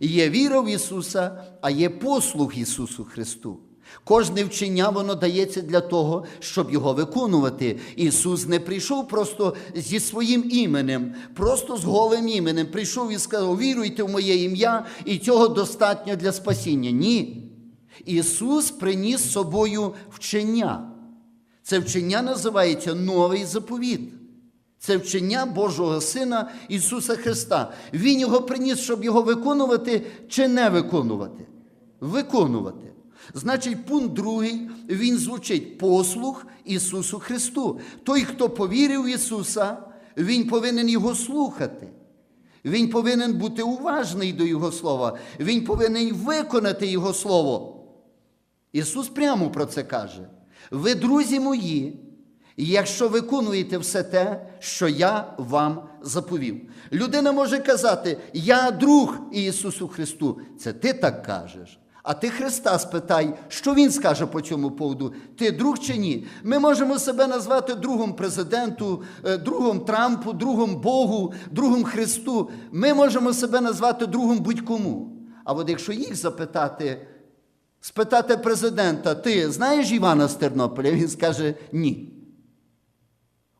Є віра в Ісуса, а є послуг Ісусу Христу. Кожне вчення воно дається для того, щоб його виконувати. Ісус не прийшов просто зі своїм іменем, просто з голим іменем. Прийшов і сказав: віруйте в моє ім'я, і цього достатньо для спасіння. Ні. Ісус приніс з собою вчення. Це вчення називається новий заповіт. Це вчення Божого Сина Ісуса Христа. Він його приніс, щоб його виконувати чи не виконувати? Виконувати. Значить, пункт другий, він звучить послух Ісусу Христу. Той, хто повірив в Ісуса, він повинен Його слухати. Він повинен бути уважний до Його слова. Він повинен виконати Його Слово. Ісус прямо про це каже. Ви, друзі мої, якщо виконуєте все те, що я вам заповів. Людина може казати, я друг Ісусу Христу. Це ти так кажеш. А ти Христа спитай, що Він скаже по цьому поводу? Ти друг чи ні? Ми можемо себе назвати другом президенту, е, другом Трампу, другом Богу, другом Христу. Ми можемо себе назвати другом будь-кому. А от якщо їх запитати, спитати президента, ти знаєш Івана з Тернополя? Він скаже ні.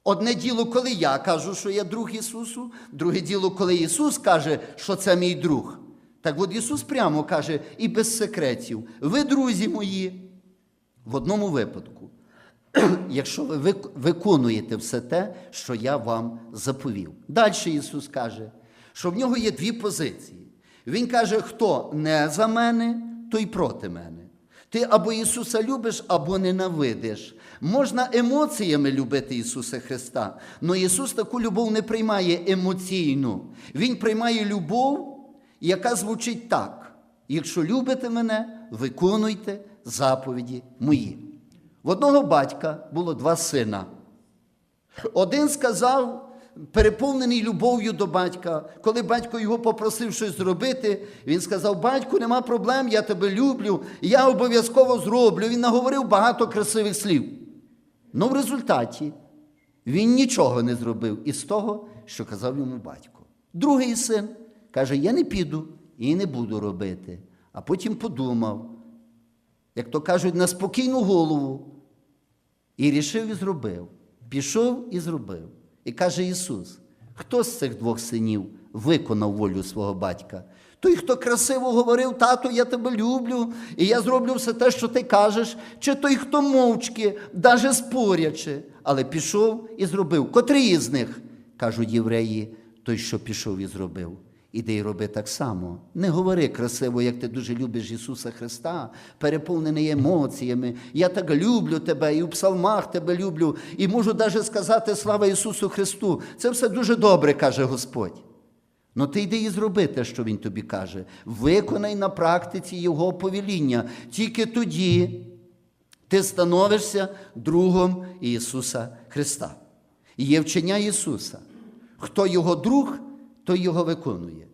Одне діло, коли я кажу, що я друг Ісусу, друге діло, коли Ісус каже, що це мій друг. Так от Ісус прямо каже, і без секретів. Ви, друзі мої, в одному випадку, якщо ви виконуєте все те, що я вам заповів. Далі Ісус каже, що в нього є дві позиції. Він каже, хто не за мене, той проти мене. Ти або Ісуса любиш, або ненавидиш. Можна емоціями любити Ісуса Христа, але Ісус таку любов не приймає емоційну. Він приймає любов, яка звучить так: якщо любите мене, виконуйте заповіді мої. В одного батька було два сина. Один сказав, переповнений любов'ю до батька, коли батько його попросив щось зробити, він сказав: Батьку, нема проблем, я тебе люблю, я обов'язково зроблю. Він наговорив багато красивих слів. Ну, в результаті він нічого не зробив із того, що казав йому батько. Другий син каже: Я не піду і не буду робити. А потім подумав, як то кажуть, на спокійну голову. І рішив і зробив. Пішов і зробив. І каже Ісус: хто з цих двох синів виконав волю свого батька? Той, хто красиво говорив, тату, я тебе люблю, і я зроблю все те, що ти кажеш, чи той, хто мовчки, даже спорячи, але пішов і зробив. Котрий із них, кажуть євреї, той, що пішов і зробив. Іди й роби так само. Не говори красиво, як ти дуже любиш Ісуса Христа, переповнений емоціями. Я так люблю тебе, і в псалмах тебе люблю, і можу навіть сказати слава Ісусу Христу. Це все дуже добре, каже Господь. Ну ти йди і зроби те, що Він тобі каже. Виконай на практиці Його повеління. Тільки тоді ти становишся другом Ісуса Христа. І є вчення Ісуса. Хто його друг, той його виконує.